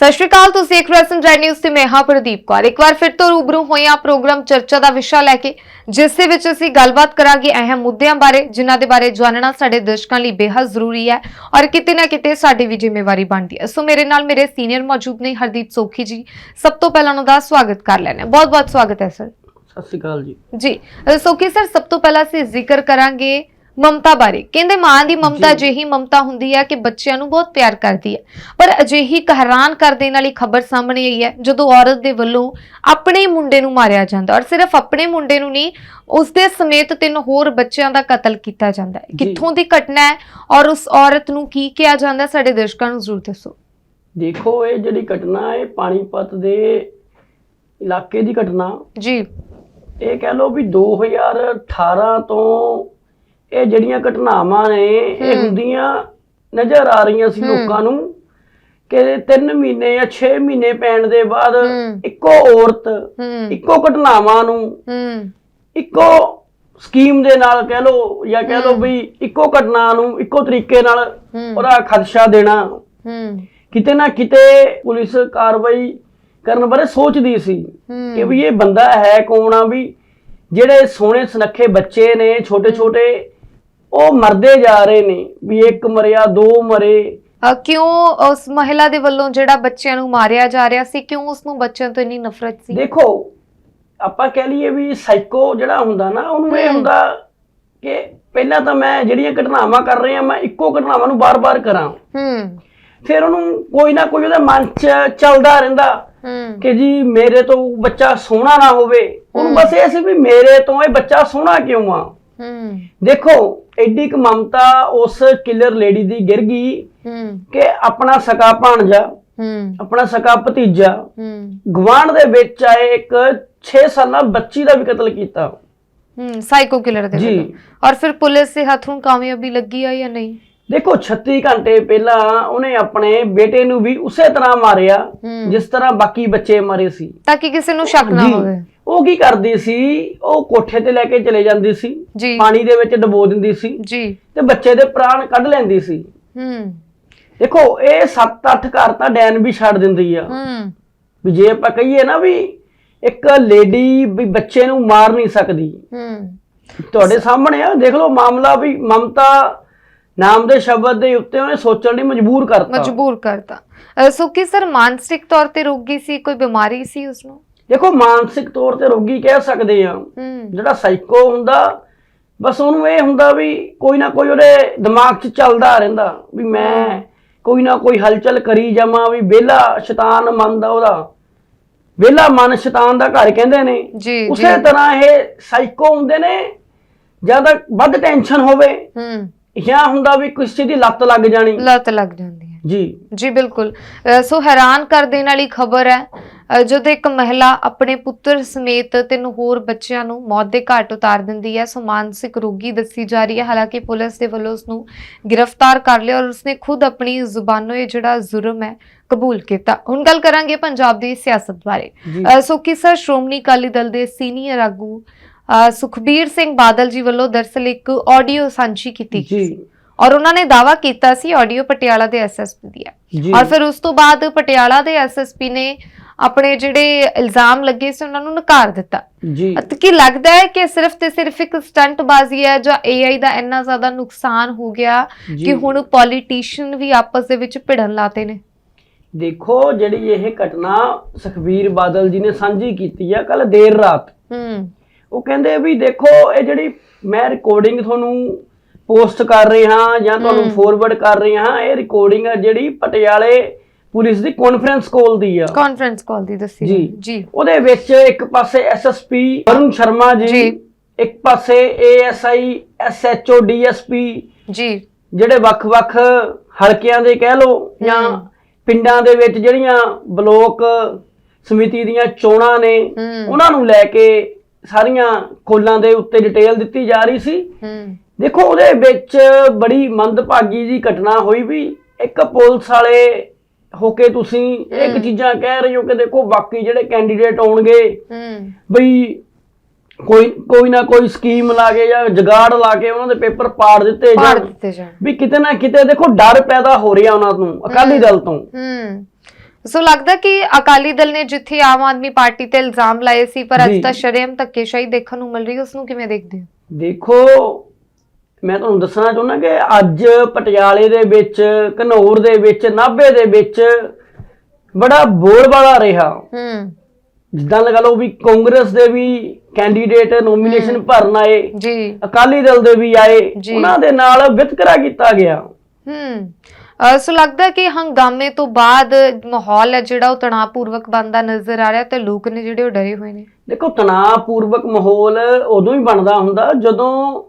ਸਤਿ ਸ਼੍ਰੀ ਅਕਾਲ ਤੁਸੀਂ ਇੱਕ ਰੈਸਨ ਰੈਡ ਨਿਊਜ਼ ਤੇ ਮੈਂ ਹਾਂ ਪ੍ਰਦੀਪ ਕੌਰ। ਇੱਕ ਵਾਰ ਫਿਰ ਤੋਂ ਰੂਬਰੂ ਹੋਈਆਂ ਪ੍ਰੋਗਰਾਮ ਚਰਚਾ ਦਾ ਵਿਸ਼ਾ ਲੈ ਕੇ ਜਿਸ ਦੇ ਵਿੱਚ ਅਸੀਂ ਗੱਲਬਾਤ ਕਰਾਂਗੇ ਅਹਿਮ ਮੁੱਦਿਆਂ ਬਾਰੇ ਜਿਨ੍ਹਾਂ ਦੇ ਬਾਰੇ ਜਾਣਨਾ ਸਾਡੇ ਦਰਸ਼ਕਾਂ ਲਈ ਬੇहद ਜ਼ਰੂਰੀ ਹੈ ਔਰ ਕਿਤੇ ਨਾ ਕਿਤੇ ਸਾਡੀ ਵੀ ਜ਼ਿੰਮੇਵਾਰੀ ਬਣਦੀ ਹੈ। ਸੋ ਮੇਰੇ ਨਾਲ ਮੇਰੇ ਸੀਨੀਅਰ ਮੌਜੂਦ ਨੇ ਹਰਦੀਪ ਸੋਖੀ ਜੀ। ਸਭ ਤੋਂ ਪਹਿਲਾਂ ਉਹਨਾਂ ਦਾ ਸਵਾਗਤ ਕਰ ਲੈਣਾ ਬਹੁਤ ਬਹੁਤ ਸਵਾਗਤ ਹੈ ਸਰ। ਸਤਿ ਸ਼੍ਰੀ ਅਕਾਲ ਜੀ। ਜੀ ਸੋਖੀ ਸਰ ਸਭ ਤੋਂ ਪਹਿਲਾਂ ਅਸੀਂ ਜ਼ਿਕਰ ਕਰਾਂਗੇ ਮਮਤਾ ਬਾਰੇ ਕਹਿੰਦੇ ਮਾਂ ਦੀ ਮਮਤਾ ਜੀ। ਅਜਿਹੀ ਮਮਤਾ ਹੁੰਦੀ ਹੈ ਕਿ ਬੱਚਿਆਂ ਨੂੰ ਬਹੁਤ ਪਿਆਰ ਕਰਦੀ ਹੈ ਪਰ ਅਜਿਹੀ ਹੈਰਾਨ ਕਰ ਦੇਣ ਵਾਲੀ ਖਬਰ ਸਾਹਮਣੇ ਆਈ ਹੈ ਜਦੋਂ ਔਰਤ ਦੇ ਵੱਲੋਂ ਆਪਣੇ ਹੀ ਮੁੰਡੇ ਨੂੰ ਮਾਰਿਆ ਜਾਂਦਾ ਔਰ ਸਿਰਫ ਆਪਣੇ ਮੁੰਡੇ ਨੂੰ ਨਹੀਂ ਉਸ ਦੇ ਸਮੇਤ ਤਿੰਨ ਹੋਰ ਬੱਚਿਆਂ ਦਾ ਕਤਲ ਕੀਤਾ ਜਾਂਦਾ ਹੈ। ਕਿੱਥੋਂ ਦੀ ਘਟਨਾ ਹੈ ਔਰ ਉਸ ਔਰਤ ਨੂੰ ਕੀ ਕਿਹਾ ਜਾਂਦਾ? ਸਾਡੇ ਦਰਸ਼ਕਾਂ ਨੂੰ ਜ਼ਰੂਰ ਦੱਸੋ ਦੇਖੋ ਇਹ ਜਿਹੜੀ ਘਟਨਾ ਹੈ ਪਾਣੀਪਤ ਦੇ ਇਲਾਕੇ ਦੀ ਘਟਨਾ ਜੀ ਇਹ ਕਹਿ ਲਓ ਵੀ 2018 ਤੋਂ ਇਹ ਜਿਹੜੀਆਂ ਘਟਨਾਵਾਂ ਨੇ ਇਹ। ਹੁੰਦੀਆਂ ਨਜ਼ਰ ਆ ਰਹੀਆਂ ਸੀ। ਲੋਕਾਂ ਨੂੰ ਕਿ 3 ਮਹੀਨੇ ਜਾਂ 6 ਮਹੀਨੇ ਪੈਣ ਦੇ ਬਾਅਦ। ਇੱਕੋ ਔਰਤ ਇੱਕੋ ਘਟਨਾਵਾਂ ਨੂੰ ਇੱਕੋ ਸਕੀਮ ਦੇ ਨਾਲ ਕਹਿ ਲਓ ਜਾਂ ਕਹਿ ਹਮ। ਵੀ ਇੱਕੋ ਘਟਨਾ ਨੂੰ ਇੱਕੋ ਤਰੀਕੇ ਨਾਲ। ਉਹਦਾ ਖਦਸ਼ਾ ਦੇਣਾ ਕਿਤੇ ਨਾ ਕਿਤੇ ਪੁਲਿਸ ਕਾਰਵਾਈ ਕਰਨ ਬਾਰੇ ਸੋਚਦੀ ਸੀ ਕਿ ਵੀ ਇਹ ਬੰਦਾ ਹੈ ਕੌਣ ਆ ਵੀ ਜਿਹੜੇ ਸੋਹਣੇ ਸੁਨੱਖੇ ਬੱਚੇ ਨੇ ਛੋਟੇ ਛੋਟੇ ਉਹ ਮਰਦੇ ਜਾ ਰਹੇ ਨੇ ਵੀ ਇੱਕ ਮਰਿਆ ਦੋ ਮਰੇ। ਅ, ਕਿਉਂ ਉਸ ਮਹਿਲਾ ਦੇ ਵੱਲੋਂ ਜਿਹੜਾ ਬੱਚਿਆਂ ਨੂੰ ਮਾਰਿਆ ਜਾ ਰਿਹਾ ਸੀ ਕਿਉਂ ਉਸ ਨੂੰ ਬੱਚਿਆਂ ਤੋਂ ਇੰਨੀ ਨਫ਼ਰਤ ਸੀ? ਦੇਖੋ ਆਪਾਂ ਕਹਿ ਲਈਏ ਵੀ ਸਾਈਕੋ ਜਿਹੜਾ ਹੁੰਦਾ ਨਾ ਉਹਨੂੰ ਇਹ ਹਮ। ਹੁੰਦਾ ਕਿ ਪਹਿਲਾਂ ਤਾਂ ਮੈਂ ਜਿਹੜੀਆਂ ਘਟਨਾਵਾਂ ਕਰ ਰਿਹਾ ਮੈਂ ਇੱਕੋ ਘਟਨਾਵਾਂ ਨੂੰ ਬਾਰ-ਬਾਰ ਕਰਾਂ। ਹੂੰ। ਫਿਰ ਉਹਨੂੰ ਕੋਈ ਨਾ ਕੋਈ ਉਹਦੇ ਮਨ 'ਚ ਚੱਲਦਾ ਰਹਿੰਦਾ ਹੂੰ। ਕਿ ਜੀ ਮੇਰੇ ਤੋਂ ਬੱਚਾ ਸੋਹਣਾ ਨਾ ਹੋਵੇ। ਉਹਨੂੰ ਹਮ। ਬਸ ਇਹ ਸੀ ਵੀ ਮੇਰੇ ਤੋਂ ਇਹ ਬੱਚਾ ਸੋਹਣਾ ਕਿਉਂ ਆ? ਹੂੰ। ਦੇਖੋ ਐਡੀ ਕੁ ਮਮਤਾ ਉਸ ਕਿਲਰ ਲੇਡੀ ਦੀ ਗਿਰ ਗਈ ਹੂੰ। ਕਿ ਆਪਣਾ ਸਕਾ ਭਾਣਜਾ ਹੂੰ। ਆਪਣਾ ਸਕਾ ਭਤੀਜਾ ਹੂੰ। ਗਵਾਂਢ ਦੇ ਵਿੱਚ ਆਏ ਇੱਕ 6 ਸਾਲਾ ਬੱਚੀ ਦਾ ਵੀ ਕਤਲ ਕੀਤਾ। ਹੂੰ ਸਾਈਕੋ ਕਿਲਰ ਦੇ ਜੀ। ਵੱਲੋਂ। ਔਰ ਫਿਰ ਪੁਲਿਸ ਦੇ ਹੱਥੋਂ ਕਾਮਯਾਬੀ ਲੱਗੀ ਆ ਜਾਂ ਨਹੀਂ? ਦੇਖੋ 36 ਘੰਟੇ ਪਹਿਲਾਂ ਉਹਨੇ ਆਪਣੇ ਬੇਟੇ ਨੂੰ ਵੀ ਉਸੇ ਤਰ੍ਹਾਂ ਮਾਰਿਆ ਹੂੰ। ਜਿਸ ਤਰ੍ਹਾਂ ਬਾਕੀ ਬੱਚੇ ਮਰੇ ਸੀ। ਤਾਂ ਕਿ ਕਿਸੇ ਨੂੰ ਸ਼ੱਕ ਨਾ ਜੀ। ਹੋਵੇ। ਉਹ ਕੀ ਕਰਦੀ ਸੀ? ਉਹ ਕੋਠੇ ਤੇ ਲੈ ਕੇ ਚਲੇ ਜਾਂਦੀ ਸੀ। ਜੀ। ਪਾਣੀ ਦੇ ਵਿੱਚ ਡਬੋ ਦਿੰਦੀ ਸੀ। ਜੀ। ਤੇ ਬੱਚੇ ਦੇ ਪ੍ਰਾਣ ਕੱਢ ਲੈਂਦੀ ਸੀ। ਹੂੰ। ਦੇਖੋ ਇਹ 7-8 ਘਰ ਤਾਂ ਡੈਨ ਵੀ ਛੱਡ ਦਿੰਦੀ ਆ। ਹੂੰ। ਵੀ ਜੇ ਆਪਾਂ ਕਹੀਏ ਨਾ ਵੀ ਇੱਕ ਲੇਡੀ ਵੀ ਬੱਚੇ ਨੂੰ ਮਾਰ ਨਹੀਂ ਸਕਦੀ। ਹੂੰ। ਤੁਹਾਡੇ ਸਾਹਮਣੇ ਆ ਦੇਖ ਲਓ ਮਾਮਲਾ ਵੀ ਮਮਤਾ ਨਾਮ ਦੇ ਸ਼ਬਦ ਦੇ ਉੱਤੇ ਉਹਨੇ ਸੋਚਣ ਲਈ ਮਜਬੂਰ ਕਰਤਾ। ਮਜਬੂਰ ਕਰਤਾ। ਸੋ ਕੀ ਸਰ ਮਾਨਸਿਕ ਤੌਰ ਤੇ ਰੋਗੀ ਸੀ ਕੋਈ ਬਿਮਾਰੀ ਸੀ ਉਸ ਨੂੰ ਦੇਖੋ ਮਾਨਸਿਕ ਤੌਰ ਤੇ ਰੋਗੀ ਕਹਿ ਸਕਦੇ ਆ। ਜਿਹੜਾ ਸਾਈਕੋ ਹੁੰਦਾ ਬਸ ਉਹਨੂੰ ਇਹ ਹੁੰਦਾ ਵੀ ਕੋਈ ਨਾ ਕੋਈ ਉਹਦੇ ਦਿਮਾਗ 'ਚ ਚੱਲਦਾ ਰਹਿੰਦਾ ਵੀ ਮੈਂ ਕੋਈ ਨਾ ਕੋਈ ਹਲਚਲ ਕਰੀ ਜਾਵਾਂ ਵੀ ਵਿਹਲਾ ਸ਼ੈਤਾਨ ਮਨ ਦਾ ਉਹਦਾ। ਵਿਹਲਾ ਮਨ ਸ਼ੈਤਾਨ ਦਾ ਘਰ ਕਹਿੰਦੇ ਨੇ। ਜੀ ਜੀ। ਉਸੇ ਤਰ੍ਹਾਂ ਇਹ ਸਾਈਕੋ ਹੁੰਦੇ ਨੇ ਜ਼ਿਆਦਾ ਵੱਧ ਟੈਨਸ਼ਨ ਹੋਵੇ। ਹੂੰ। ਜਾਂ ਹੁੰਦਾ ਵੀ ਕਿਸੇ ਦੀ ਲੱਤ ਲੱਗ ਜਾਣੀ। ਲੱਤ ਲੱਗ ਜਾਂਦੀ ਹੈ। ਜੀ। ਜੀ ਬਿਲਕੁਲ। ਸੋ ਹੈਰਾਨ ਕਰ ਦੇਣ ਵਾਲੀ ਖਬਰ ਹੈ ਜਦੋਂ ਇੱਕ ਮਹਿਲਾ ਆਪਣੇ ਪੁੱਤਰ ਸਮੇਤ ਤਿੰਨ ਹੋਰ ਬੱਚਿਆਂ ਨੂੰ ਮੌਤ ਦੇ ਘਾਟ ਉਤਾਰ ਦਿੰਦੀ ਹੈ ਸੋ ਮਾਨਸਿਕ ਰੋਗੀ ਦੱਸੀ ਜਾ ਰਹੀ ਹੈ। ਹਾਲਾਂਕਿ ਪੁਲਿਸ ਦੇ ਵੱਲੋਂ ਉਸ ਨੂੰ ਗ੍ਰਿਫਤਾਰ ਕਰ ਲਿਆ ਔਰ ਉਸਨੇ ਖੁਦ ਆਪਣੀ ਜ਼ੁਬਾਨੋਂ ਇਹ ਜਿਹੜਾ ਜ਼ੁਰਮ ਹੈ ਕਬੂਲ ਕੀਤਾ। ਹੁਣ ਗੱਲ ਕਰਾਂਗੇ ਪੰਜਾਬ ਦੀ ਸਿਆਸਤ ਬਾਰੇ। ਸੋ ਕਿ ਸਰ ਸ਼੍ਰੋਮਣੀ ਅਕਾਲੀ ਦਲ ਦੇ ਸੀਨੀਅਰ ਆਗੂ ਸੁਖਬੀਰ ਸਿੰਘ ਬਾਦਲ ਜੀ ਵੱਲੋਂ ਦਰਸਲ ਇੱਕ ਆਡੀਓ ਸਾਂਝੀ ਕੀਤੀ ਗਈ ਸੀ। ਔਰ ਉਹਨਾਂ ਨੇ ਦਾਵਾ ਕੀਤਾ ਸੀ ਆਡੀਓ ਪਟਿਆਲਾ ਦੇ ਐਸਐਸਪੀ ਦੀ ਹੈ ਔਰ ਫਿਰ ਉਸ ਤੋਂ ਬਾਅਦ ਪਟਿਆਲਾ ਦੇ ਐਸਐਸਪੀ ਨੇ ਆਪਣੇ ਜਿਹੜੇ ਇਲਜ਼ਾਮ ਲੱਗੇ ਸੀ ਉਹਨਾਂ ਨੂੰ ਨਕਾਰ ਦਿੱਤਾ। ਜੀ। ਕੀ ਲੱਗਦਾ ਹੈ ਕਿ ਸਿਰਫ ਤੇ ਸਿਰਫ ਇੱਕ ਸਟੰਟ ਬਾਜ਼ੀ ਹੈ ਜਾਂ ਏਆਈ ਦਾ ਇੰਨਾ ਜ਼ਿਆਦਾ ਨੁਕਸਾਨ ਹੋ ਗਿਆ। ਕਿ ਹੁਣ ਪੋਲੀਟੀਸ਼ੀਅਨ ਵੀ ਆਪਸ ਦੇ ਵਿੱਚ ਭਿੜਨ ਲਾਤੇ ਨੇ? ਦੇਖੋ ਜਿਹੜੀ ਇਹ ਘਟਨਾ ਸੁਖਬੀਰ ਬਾਦਲ ਜੀ ਨੇ ਸਾਂਝੀ ਕੀਤੀ ਆ ਕੱਲ ਦੇਰ ਰਾਤ। ਹੂੰ। ਉਹ ਕਹਿੰਦੇ ਵੀ ਦੇਖੋ ਇਹ ਜਿਹੜੀ ਮੈਂ ਰਿਕਾਰਡਿੰਗ ਤੁਹਾਨੂੰ ਪੋਸਟ ਕਰ ਰਿਹਾ ਜਾਂ ਤੁਹਾਨੂੰ। ਫੋਰਵਰਡ ਕਰ ਰਿਹਾ ਹਾਂ ਇਹ ਰਿਕਾਰਡਿੰਗ ਆ ਜਿਹੜੀ ਪਟਿਆਲੇ ਪੁਲਿਸ ਦੀ ਕਾਨਫਰੰਸ ਕਾਲ ਦੀ ਆ ਕਾਨਫਰੰਸ ਕਾਲ ਦੀ ਦੱਸੀ ਜੀ। ਜੀ ਉਹਦੇ ਵਿੱਚ ਇੱਕ ਪਾਸੇ ਐਸਐਸਪੀ ਵਰੁਣ ਸ਼ਰਮਾ ਜੀ ਜੀ। ਇੱਕ ਪਾਸੇ ਏਐਸਆਈ ਐਸਐਚਓ ਡੀਐਸਪੀ ਜੀ ਜਿਹੜੇ ਵੱਖ-ਵੱਖ ਹਲਕਿਆਂ ਦੇ ਕਹਿ ਲਓ ਜਾਂ। ਪਿੰਡਾਂ ਦੇ ਵਿੱਚ ਜਿਹੜੀਆਂ ਬਲੋਕ ਸਮਿਤੀ ਦੀਆਂ ਚੋਣਾਂ ਨੇ। ਉਹਨਾਂ ਨੂੰ ਲੈ ਕੇ ਸਾਰੀਆਂ ਕੋਲਾਂ ਦੇ ਉੱਤੇ ਡਿਟੇਲ ਦਿੱਤੀ ਜਾ ਰਹੀ ਸੀ। ਹੂੰ। ਦੇਖੋ ਉਹਦੇ ਵਿੱਚ ਬੜੀ ਮੰਦਭਾਗੀ ਜੀ ਘਟਨਾ ਹੋਈ ਵੀ ਇੱਕ ਪੁਲਿਸ ਵਾਲੇ ਹੋ ਕੇ ਤੁਸੀਂ ਇੱਕ। ਚੀਜ਼ਾਂ ਕਹਿ ਰਹੇ ਹੋ ਕਿ ਦੇਖੋ ਬਾਕੀ ਜਿਹੜੇ ਕੈਂਡੀਡੇਟ ਆਉਣਗੇ ਹੂੰ। ਬਈ ਕੋਈ ਕੋਈ ਨਾ ਕੋਈ ਸਕੀਮ ਲਾ ਕੇ ਜਾਂ ਜਗਾੜ ਲਾ ਕੇ ਉਹਨਾਂ ਦੇ ਪੇਪਰ ਪਾੜ ਦਿੱਤੇ ਪਾੜ ਜਾਣ। ਦਿੱਤੇ ਜਾਣ। ਵੀ ਕਿਤੇ ਨਾ ਕਿਤੇ ਦੇਖੋ ਡਰ ਪੈਦਾ ਹੋ ਰਿਹਾ ਉਹਨਾਂ ਨੂੰ ਅਕਾਲੀ ਦਲ ਤੋਂ। ਹੂੰ। ਸੋ ਲੱਗਦਾ ਕਿ ਅਕਾਲੀ ਦਲ ਨੇ ਜਿੱਥੇ ਆਮ ਆਦਮੀ ਪਾਰਟੀ ਤੇ ਇਲਜ਼ਾਮ ਲਾਏ ਸੀ ਪਰ ਅੱਜ। ਤਾਂ ਸ਼ਰੇਆਮ ਧੱਕੇਸ਼ਾਹੀ ਦੇਖਣ ਨੂੰ ਮਿਲ ਰਹੀ ਉਸ ਨੂੰ ਕਿਵੇਂ ਦੇਖਦੇ ਹੋ? ਦੇਖੋ ਮੈਂ ਤੁਹਾਨੂੰ ਦੱਸਣਾ ਚਾਹੁੰਦਾ ਕਿ ਅੱਜ ਪਟਿਆਲੇ ਦੇ ਵਿੱਚ ਘਨੌਰ ਦੇ ਵਿੱਚ ਨਾਭੇ ਦੇ ਵਿੱਚ ਬੜਾ ਬੋਲਬਾਲਾ ਰਿਹਾ। ਹੂੰ। ਜਿੱਦਾਂ ਲਗਾ ਲਓ ਵੀ ਕਾਂਗਰਸ ਦੇ ਵੀ ਕੈਂਡੀਡੇਟ ਨੋਮੀਨੇਸ਼ਨ ਭਰਨ ਆਏ ਜੀ। ਅਕਾਲੀ ਦਲ ਦੇ ਵੀ ਆਏ। ਉਹਨਾਂ ਦੇ ਨਾਲ ਵਿਤਕਰਾ ਕੀਤਾ ਗਿਆ। ਹੂੰ। ਸੋ ਲੱਗਦਾ ਕਿ ਹੰਗਾਮੇ ਤੋਂ ਬਾਅਦ ਮਾਹੌਲ ਹੈ ਜਿਹੜਾ ਉਹ ਤਣਾਅਪੂਰਵਕ ਬਣਦਾ ਨਜ਼ਰ ਆ ਰਿਹਾ ਤੇ ਲੋਕ ਨੇ ਜਿਹੜੇ ਉਹ ਡਰੇ ਹੋਏ ਨੇ। ਦੇਖੋ ਤਣਾਅਪੂਰਵਕ ਮਾਹੌਲ ਉਦੋਂ ਹੀ ਬਣਦਾ ਹੁੰਦਾ ਜਦੋਂ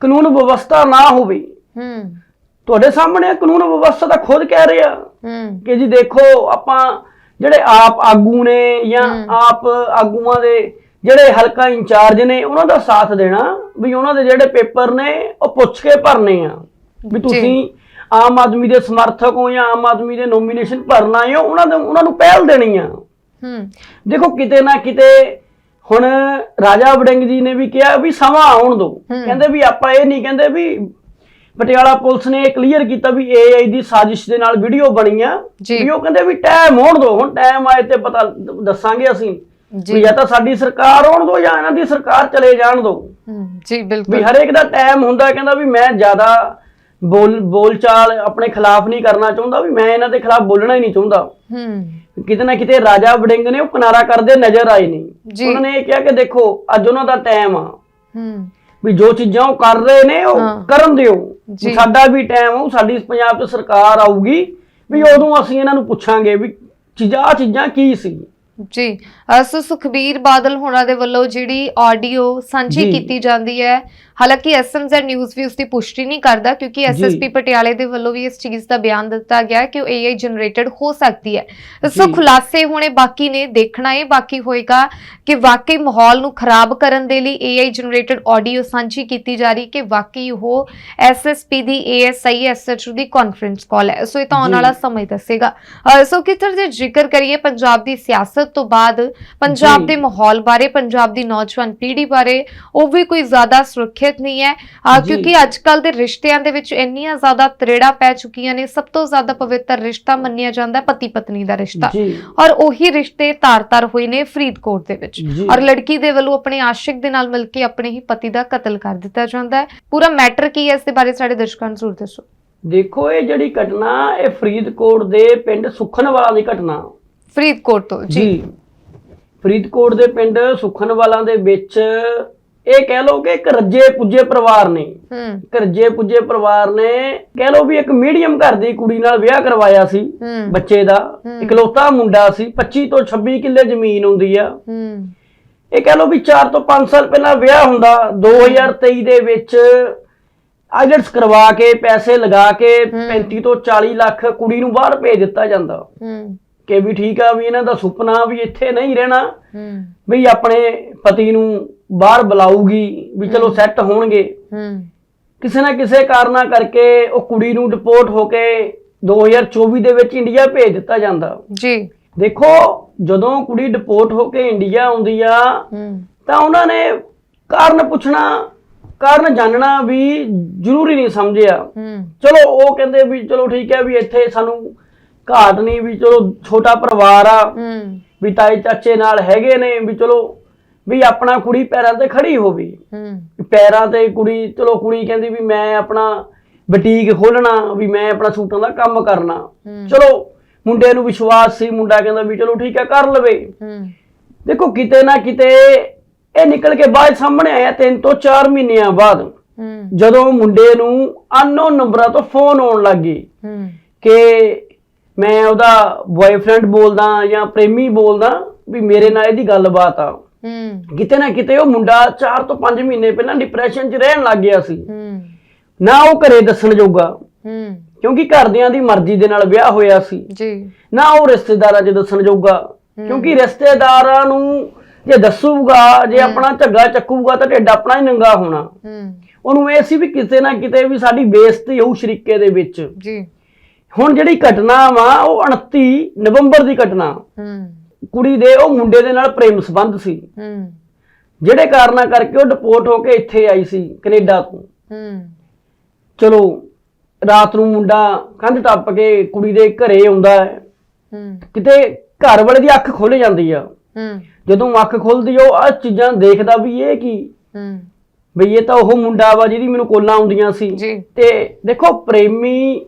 ਕਾਨੂੰਨ ਵਿਵਸਥਾ ਨਾ ਹੋਵੇ। ਹੂੰ। ਤੁਹਾਡੇ ਸਾਹਮਣੇ ਕਾਨੂੰਨ ਵਿਵਸਥਾ ਤਾਂ ਖੁਦ ਕਹਿ ਰਿਹਾ ਹੂੰ। ਕਿ ਜੀ ਦੇਖੋ ਆਪਾਂ ਜਿਹੜੇ ਆਪ ਆਗੂ ਨੇ ਜਾਂ ਆਪ ਆਗੂਆਂ ਦੇ ਜਿਹੜੇ ਹਲਕਾ ਇੰਚਾਰਜ ਨੇ ਉਹਨਾਂ ਦਾ ਸਾਥ ਦੇਣਾ ਵੀ ਉਹਨਾਂ ਦੇ ਜਿਹੜੇ ਪੇਪਰ ਨੇ ਉਹ ਪੁੱਛ ਕੇ ਭਰਨੇ ਆ। ਵੀ ਤੁਸੀਂ ਆਮ ਆਦਮੀ ਦੇ ਸਮਰਥਕ ਹੋ ਜਾਂ ਆਮ ਆਦਮੀ ਦੇ ਨੋਮੀਨੇਸ਼ਨ ਭਰਨ ਹੋ ਉਹਨਾਂ ਦੇ ਉਹਨਾਂ ਨੂੰ ਪਹਿਲ ਦੇਣੀ ਆ। ਹੂੰ। ਦੇਖੋ ਕਿਤੇ ਨਾ ਕਿਤੇ ਹੁਣ ਰਾਜਾ ਵੜਿੰਗ ਜੀ ਨੇ ਵੀ ਕਿਹਾ ਵੀ ਸਮਾਂ ਆਉਣ ਦਿਓ। ਕਹਿੰਦੇ ਵੀ ਆਪਾਂ ਇਹ ਨਹੀਂ ਕਹਿੰਦੇ ਵੀ ਪਟਿਆਲਾ ਪੁਲਿਸ ਨੇ ਇਹ ਕਲੀਅਰ ਕੀਤਾ ਵੀ ਏਆਈ ਦੀ ਸਾਜ਼ਿਸ਼ ਦੇ ਨਾਲ ਵੀਡੀਓ ਬਣੀ ਆ। ਵੀ ਉਹ ਕਹਿੰਦੇ ਵੀ ਟਾਈਮ ਹੋਣ ਦਿਓ ਹੁਣ ਟਾਈਮ ਆਏ ਤੇ ਪਤਾ ਦ- ਦੱਸਾਂਗੇ ਅਸੀਂ। ਵੀ ਜੀ ਤਾਂ ਸਾਡੀ ਸਰਕਾਰ ਹੋਣ ਦਿਓ ਜਾਂ ਇਹਨਾਂ ਦੀ ਸਰਕਾਰ ਚਲੇ ਜਾਣ ਦਿਓ ਹੂੰ। ਜੀ ਵੀ ਬਿਲਕੁਲ ਹਰੇਕ ਦਾ ਟਾਈਮ ਹੁੰਦਾ ਕਹਿੰਦਾ ਵੀ ਮੈਂ ਜ਼ਿਆਦਾ ਬੋਲ ਬੋਲਚਾਲ ਆਪਣੇ ਖਿਲਾਫ ਨਹੀਂ ਕਰਨਾ ਚਾਹੁੰਦਾ ਵੀ ਮੈਂ ਇਹਨਾਂ ਦੇ ਖਿਲਾਫ ਬੋਲਣਾ ਹੀ ਨਹੀਂ ਚਾਹੁੰਦਾ। ਹੂੰ। ਕਿਤੇ ਨਾ ਕਿਤੇ ਰਾਜਾ ਵੜਿੰਗ ਨੇ ਉਹ ਕਿਨਾਰਾ ਕਰਦੇ ਨਜ਼ਰ ਆਏ ਨੇ। ਜੀ। ਉਹਨਾਂ ਨੇ ਇਹ ਕਿਹਾ ਕਿ ਦੇਖੋ ਅੱਜ ਉਹਨਾਂ ਦਾ ਟਾਈਮ ਆ। ਹੂੰ। ਵੀ ਜੋ ਚੀਜ਼ਾਂ ਉਹ ਕਰ ਰਹੇ ਨੇ ਉਹ। ਕਰਨ ਦਿਓ। ਸਾਡਾ ਵੀ ਟਾਈਮ ਆਉ ਸਾਡੀ ਪੰਜਾਬ 'ਚ ਸਰਕਾਰ ਆਊਗੀ ਵੀ ਉਦੋਂ ਅਸੀਂ ਇਹਨਾਂ ਨੂੰ ਪੁੱਛਾਂਗੇ ਵੀ ਚੀਜ਼ਾਂ ਆ ਚੀਜ਼ਾਂ ਕੀ ਸੀ। ਜੀ ਅਹ ਸੋ ਸੁਖਬੀਰ ਬਾਦਲ ਹੋਣਾ ਦੇ ਵੱਲੋਂ ਜਿਹੜੀ ਆਡੀਓ ਸਾਂਝੀ। ਕੀਤੀ ਜਾਂਦੀ ਹੈ ਹਾਲਾਂਕਿ ਐਸਐਮਜ਼ੈਡ ਨਿਊਜ਼ ਵੀ ਉਸ ਦੀ ਪੁਸ਼ਟੀ ਨਹੀਂ ਕਰਦਾ ਕਿਉਂਕਿ ਐਸਐਸਪੀ ਪਟਿਆਲੇ ਦੇ ਵੱਲੋਂ ਵੀ ਇਸ ਚੀਜ਼ ਦਾ ਬਿਆਨ ਦਿੱਤਾ ਗਿਆ ਕਿ ਉਹ ਏਆਈ ਜਨਰੇਟਡ ਹੋ ਸਕਦੀ ਹੈ ਸੋ। ਖੁਲਾਸੇ ਹੋਣੇ ਬਾਕੀ ਨੇ ਦੇਖਣਾ ਇਹ ਬਾਕੀ ਹੋਏਗਾ ਕਿ ਵਾਕਈ ਮਾਹੌਲ ਨੂੰ ਖਰਾਬ ਕਰਨ ਦੇ ਲਈ ਏਆਈ ਜਨਰੇਟਡ ਆਡੀਓ ਸਾਂਝੀ ਕੀਤੀ ਜਾ ਰਹੀ ਕਿ ਵਾਕਈ ਉਹ ਐਸਐਸਪੀ ਦੀ ਏਐਸਆਈ ਐਸਐਚਓ ਦੀ ਕਾਨਫਰੰਸ ਕਾਲ ਹੈ ਸੋ ਇਹ ਤਾਂ ਆਉਣ। ਵਾਲਾ ਸਮੇਂ ਦੱਸੇਗਾ ਸੋ ਕਿਤੇ ਜੇ ਜ਼ਿਕਰ ਕਰੀਏ ਪੰਜਾਬ ਦੀ ਸਿਆਸਤ ਤੋਂ ਬਾਅਦ ਪੰਜਾਬ। ਦੇ ਮਾਹੌਲ ਬਾਰੇ ਪੰਜਾਬ ਦੀ ਨੌਜਵਾਨ ਪੀੜ੍ਹੀ ਬਾਰੇ ਉਹ ਵੀ ਕੋਈ ਜ਼ਿਆਦਾ ਸੁਰੱਖਿਅਤ ਨਹੀਂ ਹੈ। ਕਿਉਂਕਿ ਅੱਜ ਕੱਲ ਦੇ ਰਿਸ਼ਤਿਆਂ ਦੇ ਵਿੱਚ ਇੰਨੀਆਂ ਜ਼ਿਆਦਾ ਤਰੇੜਾ ਪੈ ਚੁੱਕੀਆਂ ਨੇ ਸਭ ਤੋਂ ਜ਼ਿਆਦਾ ਪਵਿੱਤਰ ਰਿਸ਼ਤਾ ਮੰਨਿਆ ਜਾਂਦਾ ਪਤੀ ਪਤਨੀ ਦਾ ਰਿਸ਼ਤਾ। ਔਰ ਉਹੀ ਰਿਸ਼ਤੇ ਤਾਰ-ਤਾਰ ਹੋਏ ਨੇ ਫਰੀਦਕੋਟ ਦੇ ਵਿੱਚ। ਔਰ ਲੜਕੀ ਦੇ ਵੱਲੋਂ ਆਪਣੇ ਆਸ਼ਿਕ ਦੇ ਨਾਲ ਮਿਲ ਕੇ ਆਪਣੇ ਹੀ ਪਤੀ ਦਾ ਕਤਲ ਕਰ ਦਿੱਤਾ ਜਾਂਦਾ ਹੈ। ਪੂਰਾ ਮੈਟਰ ਕੀ ਹੈ ਇਸ ਦੇ ਬਾਰੇ ਸਾਡੇ ਦਰਸ਼ਕਾਂ ਨੂੰ ਜ਼ਰੂਰ ਦੱਸੋ। ਦੇਖੋ ਇਹ ਜਿਹੜੀ ਘਟਨਾ ਇਹ ਫਰੀਦਕੋਟ ਦੇ ਪਿੰਡ ਸੁਖਨਵਾਲਾ ਦੀ ਘਟਨਾ। ਫਰੀਦਕੋਟ ਤੋਂ ਜੀ। ਫਰੀਦਕੋਟ ਦੇ ਪਿੰਡ ਸੁਖਨਵਾਲਾ ਦੇ ਵਿੱਚ ਇਹ ਕਹਿ ਲਓ ਕਿ ਇੱਕ ਰੱਜੇ ਪੁੱਜੇ ਪਰਿਵਾਰ ਨੇ। ਹੂੰ। ਇੱਕ ਰੱਜੇ ਪੁੱਜੇ ਪਰਿਵਾਰ ਨੇ ਕਹਿ ਲਓ ਵੀ ਇੱਕ ਮੀਡੀਅਮ ਘਰ ਦੀ ਕੁੜੀ ਨਾਲ ਵਿਆਹ ਕਰਵਾਇਆ ਸੀ ਬੱਚੇ ਦਾ। ਇਕਲੌਤਾ ਮੁੰਡਾ ਸੀ 25 ਤੋਂ 26 ਕਿੱਲੇ ਜ਼ਮੀਨ ਹੁੰਦੀ ਆ। ਹੂੰ। ਇਹ ਕਹਿ ਲਓ ਵੀ 4 ਤੋਂ 5 ਸਾਲ ਪਹਿਲਾਂ ਵਿਆਹ ਹੁੰਦਾ। 2023 ਦੇ ਵਿੱਚ ਆਈਲਟਸ ਕਰਵਾ ਕੇ ਪੈਸੇ ਲਗਾ ਕੇ 35 ਤੋਂ 40 ਲੱਖ ਕੁੜੀ ਨੂੰ ਬਾਹਰ ਭੇਜ ਦਿੱਤਾ ਜਾਂਦਾ। ਹੂੰ। ਕਿ ਵੀ ਠੀਕ ਆ ਵੀ ਇਹਨਾਂ ਦਾ ਸੁਪਨਾ ਵੀ ਇੱਥੇ ਨਹੀਂ ਰਹਿਣਾ। ਹੂੰ। ਵੀ ਆਪਣੇ ਪਤੀ ਨੂੰ ਬਾਹਰ ਬੁਲਾਊਗੀ ਵੀ ਚਲੋ ਸੈੱਟ ਹੋਣਗੇ। ਹੂੰ। ਕਿਸੇ ਨਾ ਕਿਸੇ ਕਾਰਨਾ ਕਰਕੇ ਉਹ ਕੁੜੀ ਨੂੰ ਡਿਪੋਰਟ ਹੋ ਕੇ 2024 ਦੇ ਵਿੱਚ ਇੰਡੀਆ ਭੇਜ ਦਿੱਤਾ ਜਾਂਦਾ। ਜੀ। ਦੇਖੋ ਜਦੋਂ ਕੁੜੀ ਡਿਪੋਰਟ ਹੋ ਕੇ ਇੰਡੀਆ ਆਉਂਦੀ ਆ ਤਾਂ ਉਹਨਾਂ ਨੇ ਕਾਰਨ ਪੁੱਛਣਾ ਕਾਰਨ ਜਾਣਨਾ ਵੀ ਜ਼ਰੂਰੀ ਨਹੀਂ ਸਮਝਿਆ। ਚਲੋ ਉਹ ਕਹਿੰਦੇ ਵੀ ਚਲੋ ਠੀਕ ਹੈ ਵੀ ਇੱਥੇ ਸਾਨੂੰ ਘਾਟ ਨਹੀਂ ਵੀ ਚਲੋ ਛੋਟਾ ਪਰਿਵਾਰ ਆ ਹੂੰ। ਵੀ ਤਾਏ ਚਾਚੇ ਨਾਲ ਹੈਗੇ ਨੇ ਵੀ ਚਲੋ ਵੀ ਆਪਣਾ ਕੁੜੀ ਪੈਰਾਂ ਤੇ ਖੜੀ ਹੋਵੇ। ਹੂੰ। ਪੈਰਾਂ ਤੇ ਕੁੜੀ ਚਲੋ ਕੁੜੀ ਕਹਿੰਦੀ ਵੀ ਮੈਂ ਆਪਣਾ ਬੁਟੀਕ ਖੋਲਣਾ ਵੀ ਮੈਂ ਆਪਣਾ ਸੂਟਾਂ ਦਾ ਕੰਮ ਕਰਨਾ। ਹੂੰ। ਚਲੋ ਮੁੰਡੇ ਨੂੰ ਵਿਸ਼ਵਾਸ ਸੀ ਮੁੰਡਾ ਕਹਿੰਦਾ ਵੀ ਚਲੋ ਠੀਕ ਹੈ ਕਰ ਲਵੇ। ਹੂੰ। ਦੇਖੋ ਕਿਤੇ ਨਾ ਕਿਤੇ ਇਹ ਨਿਕਲ ਕੇ ਬਾਅਦ ਸਾਹਮਣੇ ਆਇਆ ਤਿੰਨ ਤੋਂ 4 ਮਹੀਨਿਆਂ ਬਾਅਦ। ਹੂੰ। ਜਦੋਂ ਮੁੰਡੇ ਨੂੰ ਅਨਨੋਨ ਨੰਬਰਾਂ ਤੋਂ ਫੋਨ ਆਉਣ ਲੱਗੇ ਹੂੰ। ਕਿ ਮੈਂ ਉਹਦਾ ਬॉयਫ੍ਰੈਂਡ ਬੋਲਦਾ ਜਾਂ ਪ੍ਰੇਮੀ ਬੋਲਦਾ ਵੀ ਮੇਰੇ ਨਾਲ ਇਹਦੀ ਗੱਲਬਾਤ ਆ। ਹੂੰ। ਕਿਤੇ ਨਾ ਕਿਤੇ ਉਹ ਮੁੰਡਾ 4 ਤੋਂ 5 ਮਹੀਨੇ ਪਹਿਲਾਂ ਡਿਪਰੈਸ਼ਨ 'ਚ ਰਹਿਣ ਲੱਗ ਗਿਆ ਸੀ। ਹੂੰ। ਨਾ ਉਹ ਘਰੇ ਦੱਸਣ ਜੋਗਾ। ਹੂੰ। ਕਿਉਂਕਿ ਘਰਦਿਆਂ ਦੀ ਮਰਜ਼ੀ ਦੇ ਨਾਲ ਵਿਆਹ ਹੋਇਆ ਸੀ। ਜੀ। ਨਾ ਉਹ ਰਿਸ਼ਤੇਦਾਰਾਂ 'ਚ ਦੱਸਣ ਜੋਗਾ। ਕਿਉਂਕਿ ਰਿਸ਼ਤੇਦਾਰਾਂ ਨੂੰ ਜੇ ਦੱਸੂਗਾ ਜੇ ਆਪਣਾ ਝੱਗਾ ਚੱਕੂਗਾ ਤਾਂ ਢਿੱਡ ਆਪਣਾ ਹੀ ਨੰਗਾ ਹੋਣਾ। ਹੂੰ। ਉਹਨੂੰ ਇਹ ਸੀ ਵੀ ਕਿਤੇ ਨਾ ਕਿਤੇ ਵੀ ਸਾਡੀ ਬੇਇੱਜ਼ਤੀ ਹੋਊ ਸ਼ਰੀਕੇ ਦੇ ਵਿੱਚ। ਜੀ। ਹੁਣ ਜਿਹੜੀ ਘਟਨਾ ਵਾ ਉਹ 29 ਨਵੰਬਰ ਦੀ ਘਟਨਾ। ਹੂੰ। ਕੁੜੀ ਦੇ ਉਹ ਮੁੰਡੇ ਦੇ ਨਾਲ ਪ੍ਰੇਮ ਸੰਬੰਧ ਸੀ। ਹੂੰ। ਜਿਹੜੇ ਕਾਰਨਾਂ ਕਰਕੇ ਉਹ ਡਿਪੋਰਟ ਹੋ ਕੇ ਇੱਥੇ ਆਈ ਸੀ ਕੈਨੇਡਾ ਤੋਂ। ਹੂੰ। ਚਲੋ ਰਾਤ ਨੂੰ ਮੁੰਡਾ ਕੰਧ ਟੱਪ ਕੇ ਕੁੜੀ ਦੇ ਘਰੇ ਆਉਂਦਾ ਹੈ। ਹੂੰ। ਕਿਤੇ ਘਰ ਵਾਲੇ ਦੀ ਅੱਖ ਖੁੱਲ ਜਾਂਦੀ ਆ। ਹੂੰ। ਜਦੋਂ ਅੱਖ ਖੁੱਲਦੀ ਉਹ ਆ ਚੀਜ਼ਾਂ ਦੇਖਦਾ ਵੀ ਇਹ ਕੀ? ਹੂੰ। ਬਈ ਇਹ ਤਾਂ ਉਹ ਮੁੰਡਾ ਵਾ ਜਿਹਦੀ ਮੈਨੂੰ ਕੋਲਾਂ ਆਉਂਦੀਆਂ ਸੀ। ਤੇ ਦੇਖੋ ਪ੍ਰੇਮੀ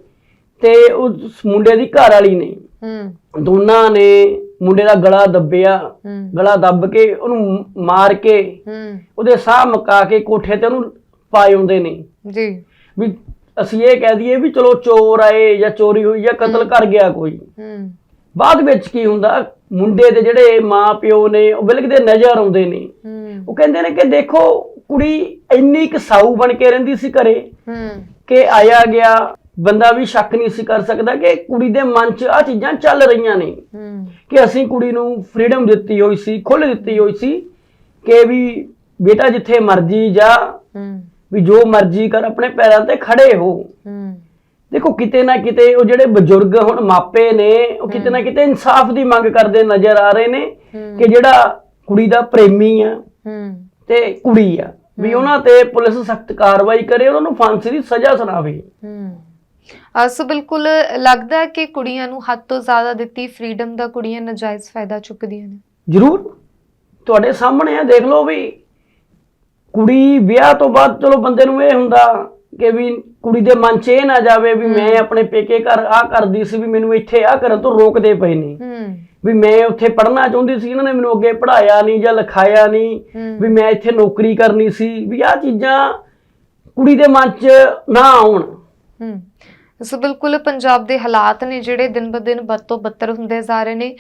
ਤੇ ਉਸ ਮੁੰਡੇ ਦੀ ਘਰ ਵਾਲੀ ਨੇ। ਹੂੰ। ਦੋਨਾਂ ਨੇ ਮੁੰਡੇ ਦਾ ਗਲਾ ਦੱਬਿਆ। ਗਲਾ ਦੱਬ ਕੇ ਉਹਨੂੰ ਮਾਰ ਕੇ ਹੂੰ। ਉਹਦੇ ਸਾਹ ਮਕਾ ਕੇ ਕੋਠੇ ਤੇ ਉਹਨੂੰ ਪਾਏ ਹੁੰਦੇ ਨੇ। ਜੀ। ਵੀ ਅਸੀਂ ਇਹ ਕਹਿ ਦਈਏ ਵੀ ਚਲੋ ਚੋਰ ਆਏ ਜਾਂ ਚੋਰੀ ਹੋਈ ਜਾਂ ਕਤਲ ਕਰ ਗਿਆ ਕੋਈ। ਹੂੰ। ਬਾਅਦ ਵਿੱਚ ਕੀ ਹੁੰਦਾ? ਮੁੰਡੇ ਦੇ ਜਿਹੜੇ ਮਾਂ ਪਿਓ ਨੇ ਉਹ ਬਿਲਕਦੇ ਨਜ਼ਰ ਆਉਂਦੇ ਨੇ। ਹੂੰ। ਉਹ ਕਹਿੰਦੇ ਨੇ ਕਿ ਦੇਖੋ ਕੁੜੀ ਇੰਨੀ ਕੁ ਸਾਊ ਬਣ ਕੇ ਰਹਿੰਦੀ ਸੀ ਘਰੇ ਹੂੰ। ਕਿ ਆਇਆ ਗਿਆ ਬੰਦਾ ਵੀ ਸ਼ੱਕ ਨਹੀਂ ਸੀ ਕਰ ਸਕਦਾ ਕਿ ਕੁੜੀ ਦੇ ਮਨ 'ਚ ਆ ਚੀਜ਼ਾਂ ਚੱਲ ਰਹੀਆਂ ਨੇ। ਕਿ ਅਸੀਂ ਕੁੜੀ ਨੂੰ ਫ੍ਰੀडम ਦਿੱਤੀ ਹੋਈ ਸੀ ਖੁੱਲ੍ਹ ਦਿੱਤੀ ਹੋਈ ਸੀ ਕਿ ਵੀ ਬੇਟਾ ਜਿੱਥੇ ਮਰਜ਼ੀ ਜਾ ਵੀ ਜੋ ਮਰਜ਼ੀ ਕਰ ਆਪਣੇ ਪੈਰਾਂ ਤੇ ਖੜੇ ਹੋ। ਦੇਖੋ ਕਿਤੇ ਨਾ ਕਿਤੇ ਉਹ ਜਿਹੜੇ ਬਜ਼ੁਰਗ ਹੁਣ ਮਾਪੇ ਨੇ ਉਹ ਕਿਤੇ ਨਾ ਕਿਤੇ ਇਨਸਾਫ ਦੀ ਮੰਗ ਕਰਦੇ ਨਜ਼ਰ ਆ ਰਹੇ ਨੇ। ਕਿ ਜਿਹੜਾ ਕੁੜੀ ਦਾ ਪ੍ਰੇਮੀ ਆ ਤੇ ਕੁੜੀ ਆ ਵੀ ਉਹਨਾਂ ਤੇ ਪੁਲਿਸ ਸਖਤ ਕਾਰਵਾਈ ਕਰੇ ਉਹਨਾਂ ਨੂੰ ਫਾਂਸੀ ਦੀ ਸਜ਼ਾ ਸੁਣਾਵੇ। ਸੋ ਬਿਲਕੁਲ ਲੱਗਦਾ ਕਿ ਕੁੜੀਆਂ ਨੂੰ ਹੱਦ ਤੋਂ ਜ਼ਿਆਦਾ ਦਿੱਤੀ ਫ੍ਰੀडम ਦਾ ਕੁੜੀਆਂ ਨਜਾਇਜ਼ ਫਾਇਦਾ ਚੁੱਕਦੀਆਂ ਨੇ। ਜ਼ਰੂਰ। ਤੁਹਾਡੇ ਸਾਹਮਣੇ ਆ ਦੇਖ ਲਓ ਵੀ ਕੁੜੀ ਵਿਆਹ ਤੋਂ ਬਾਅਦ ਚਲੋ ਬੰਦੇ ਨੂੰ ਇਹ ਹੁੰਦਾ ਕਿ ਵੀ ਕੁੜੀ ਦੇ ਮਨ 'ਚ ਇਹ ਨਾ ਜਾਵੇ ਵੀ ਮੈਂ ਆਪਣੇ ਪੇਕੇ ਘਰ ਆ ਕਰਦੀ ਸੀ ਵੀ ਮੈਨੂੰ ਇੱਥੇ ਆ ਕਰਨ ਤੋਂ ਰੋਕਦੇ ਪਏ ਨੇ। ਵੀ ਮੈਂ ਉੱਥੇ ਪੜ੍ਹਨਾ ਚਾਹੁੰਦੀ ਸੀ ਇਹਨਾਂ ਨੇ ਮੈਨੂੰ ਅੱਗੇ ਪੜ੍ਹਾਇਆ ਨਹੀਂ ਜਾਂ ਲਿਖਾਇਆ ਨਹੀਂ। ਵੀ ਮੈਂ ਇੱਥੇ ਨੌਕਰੀ ਕਰਨੀ ਸੀ। ਵੀ ਆ ਚੀਜ਼ਾਂ ਕੁੜੀ ਦੇ ਮਨ 'ਚ ਨਾ ਆਉਣ। ਹੂੰ। ਸੋ ਬਿਲਕੁਲ ਪੰਜਾਬ ਦੇ ਹਾਲਾਤ ਨੇ ਜਿਹੜੇ ਦਿਨ ਬ ਦਿਨ ਬਦ ਤੋਂ ਬੱਤਰ ਹੁੰਦੇ ਜਾ ਰਹੇ ਨੇ।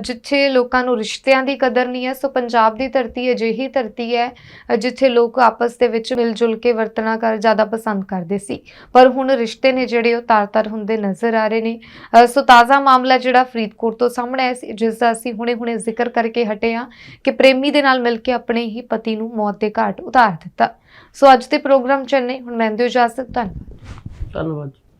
ਜਿੱਥੇ ਲੋਕਾਂ ਨੂੰ ਰਿਸ਼ਤਿਆਂ ਦੀ ਕਦਰ ਨਹੀਂ ਹੈ, ਸੋ ਪੰਜਾਬ ਦੀ ਧਰਤੀ ਅਜਿਹੀ ਧਰਤੀ ਹੈ, ਜਿੱਥੇ ਲੋਕ ਆਪਸ ਦੇ ਵਿੱਚ ਮਿਲ ਜੁਲ ਕੇ ਵਰਤਣਾ ਕਰ, ਜ਼ਿਆਦਾ ਪਸੰਦ ਕਰਦੇ ਸੀ। ਪਰ ਹੁਣ ਰਿਸ਼ਤੇ ਨੇ ਜਿਹੜੇ ਉਹ ਤਾਰ-ਤਾਰ ਹੁੰਦੇ ਨਜ਼ਰ ਆ ਰਹੇ ਨੇ। ਸੋ ਤਾਜ਼ਾ ਮਾਮਲਾ ਜਿਹੜਾ ਫਰੀਦਕੋਟ ਤੋਂ ਸਾਹਮਣੇ ਆਇਆ ਸੀ, ਜਿਸ ਦਾ ਅਸੀਂ ਹੁਣੇ-ਹੁਣੇ ਜ਼ਿਕਰ ਕਰਕੇ ਹਟੇ ਹਾਂ ਕਿ ਪ੍ਰੇਮੀ ਦੇ ਨਾਲ ਮਿਲ ਕੇ ਆਪਣੇ ਹੀ ਪਤੀ ਨੂੰ ਮੌਤ ਦੇ ਘਾਟ ਉਤਾਰ ਦਿੱਤਾ। ਸੋ ਅੱਜ ਦੇ ਪ੍ਰੋਗਰਾਮ ਚ ਨੇ ਹੁਣ ਮੈਂ ਦਿਓ ਇਜਾਜ਼ਤ, ਧੰਨਵਾਦ। ਧੰਨਵਾਦ